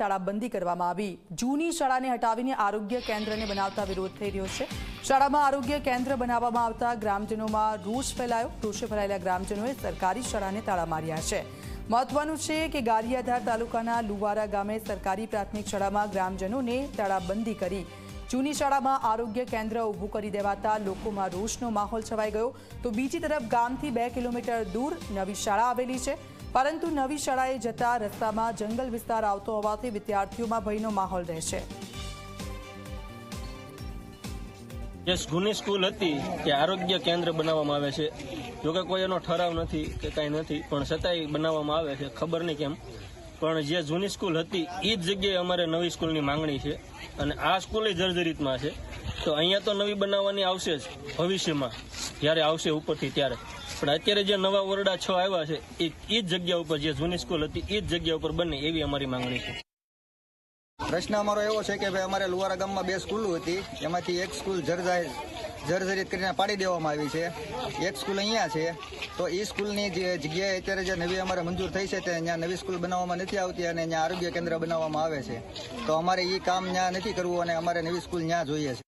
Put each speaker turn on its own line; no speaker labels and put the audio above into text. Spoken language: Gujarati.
તાળાબંધી કરવામાં આવી. જૂની શાળાને હટાવીને આરોગ્ય કેન્દ્રને બનાવતા વિરોધ થઈ રહ્યો છે. શાળામાં આરોગ્ય કેન્દ્ર બનાવવામાં આવતા ગ્રામજનોમાં રોષ ફેલાયો. રોષે ફેલાયેલા ગ્રામજનોએ સરકારી શાળાને તાળા માર્યા છે. મહત્વનું છે કે ગારિયાધાર તાલુકાના લુવારા ગામે સરકારી પ્રાથમિક શાળામાં ગ્રામજનોને તાળાબંધી કરી. જૂની શાળામાં આરોગ્ય કેન્દ્ર ઊભું કરી દેવાતા લોકોમાં રોષનો માહોલ છવાઈ ગયો. તો બીજી તરફ ગામથી બે કિલોમીટર દૂર નવી શાળા આવેલી છે. પરંતુ નવી શાળાએ જતા રસ્તામાં જંગલ વિસ્તાર આવતો હોવાથી વિદ્યાર્થીઓમાં ભયનો માહોલ રહેશે.
જે જૂની સ્કૂલ હતી તે આરોગ્ય કેન્દ્ર બનાવવામાં આવે છે, જોકે કોઈ એનો ઠરાવ નથી કે કાંઈ નથી, પણ છતાંય બનાવવામાં આવે છે, ખબર નહીં કેમ. પણ જે જૂની સ્કૂલ હતી એ જ જગ્યાએ અમારે નવી સ્કૂલની માંગણી છે, અને આ સ્કૂલ જર્જરિતમાં છે. તો અહીંયા તો નવી બનાવવાની આવશે જ ભવિષ્યમાં, જ્યારે આવશે ઉપરથી ત્યારે. પણ અત્યારે જે નવા ઓરડા છ આવ્યા છે એ એ જ જગ્યા ઉપર જે જૂની સ્કૂલ હતી એ જ જગ્યા ઉપર બને એવી અમારી માંગણી છે.
પ્રશ્ન અમારો એવો છે કે ભાઈ અમારે લુવારા ગામમાં બે સ્કૂલો હતી એમાંથી એક સ્કૂલ જર્જાય જર્જરિત કરીને પાડી દેવામાં આવી છે એક સ્કૂલ અહીંયા છે તો એ સ્કૂલની જે જગ્યાએ અત્યારે જે નવી અમારે મંજૂર થઈ છે તે અહીંયા નવી સ્કૂલ બનાવવામાં નથી આવતી અને અહીંયા આરોગ્ય કેન્દ્ર બનાવવામાં આવે છે. તો અમારે એ કામ ત્યાં નથી કરવું અને અમારે નવી સ્કૂલ ત્યાં જોઈએ છે.